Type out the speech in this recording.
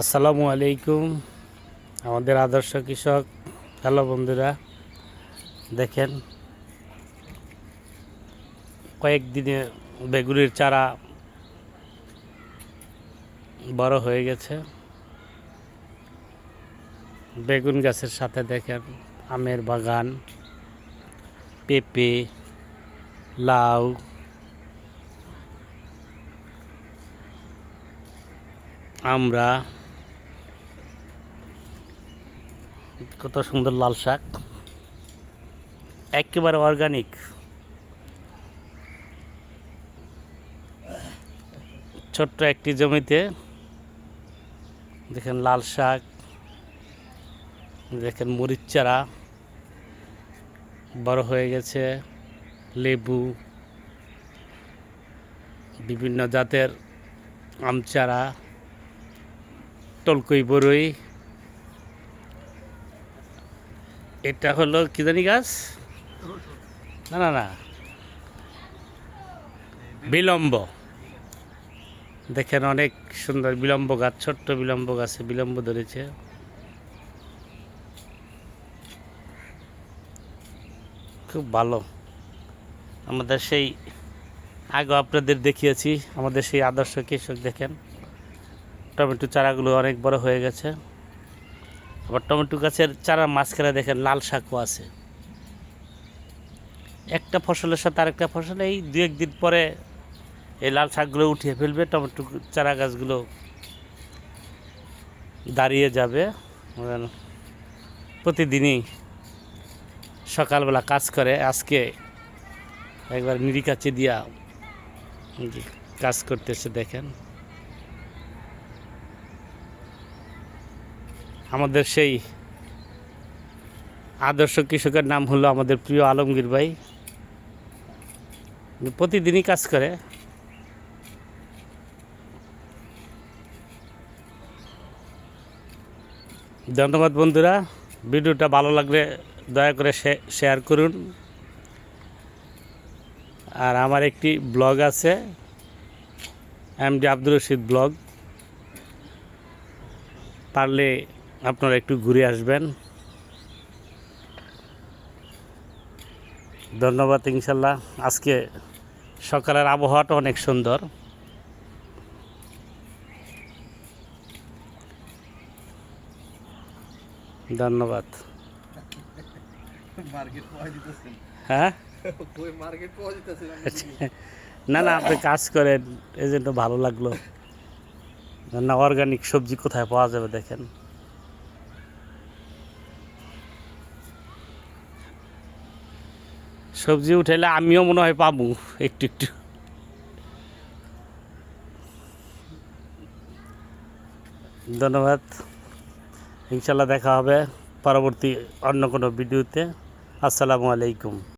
আসসালামু আলাইকুম, আমাদের আদর্শ কৃষক। হ্যালো বন্ধুরা, দেখেন, কয়েকদিনে বেগুনের চারা বড় হয়ে গেছে। বেগুন গাছের সাথে দেখেন, আমের বাগান, পেঁপে, লাউ আমরা কত সুন্দর লাল শাক। একেবারে অর্গানিক ছোট্ট একটি জমিতে দেখেন লাল শাক, দেখেন মরিচ চারা, বড় হয়ে গেছে, লেবু, বিভিন্ন জাতের আম চারা টলকই বড়ই এটা হলো কি জানি গাছ? না না না। বিলম্ব। দেখেন অনেক সুন্দর বিলম্ব গাছ, ছোট্ট বিলম্ব গাছে বিলম্ব ধরেছে। খুব ভালো। আমাদের সেই আগে আপনাদের দেখিয়েছি, আমাদের সেই আদর্শ কৃষক দেখেন। টমেটো চারাগুলো অনেক বড় হয়ে গেছে। আবার টমেটো গাছের চারা মাঝখানে দেখেন লাল শাকও আছে। একটা ফসলের সাথে আরেকটা ফসল, এই দু একদিন পরে এই লাল শাকগুলো উঠিয়ে ফেলবে, টমেটো চারা গাছগুলো দাঁড়িয়ে যাবে। প্রতিদিনই সকালবেলা কাজ করে, আজকে একবার নিরিকাচে দিয়া কাজ করতেছে, দেখেন। আমাদের সেই আদর্শ কৃষকের নাম হলো আমাদের প্রিয় আলমগীর ভাই। প্রতিদিনই কাজ করে। ধন্যবাদ বন্ধুরা, ভিডিওটা ভালো লাগলে দয়া করে শেয়ার করুন। আর আমার একটি ব্লগ আছে এমডি আব্দুর রশিদ ব্লগ পারলে আপনারা একটু ঘুরে আসবেন। ধন্যবাদ ইনশাল্লাহ। আজকে সকালের আবহাওয়াটা অনেক সুন্দর। ধন্যবাদ। হ্যাঁ? না না আপনি কাজ করেন এই জন্য ভালো লাগল। না অর্গানিক সবজি কোথায় পাওয়া যাবে দেখেন। সবজি উঠাইলে আমিও মনে হয় পাবো, একটু একটু। ধন্যবাদ। ইনশাল্লাহ দেখা হবে পরবর্তী অন্য কোনো ভিডিওতে। আসসালামু আলাইকুম।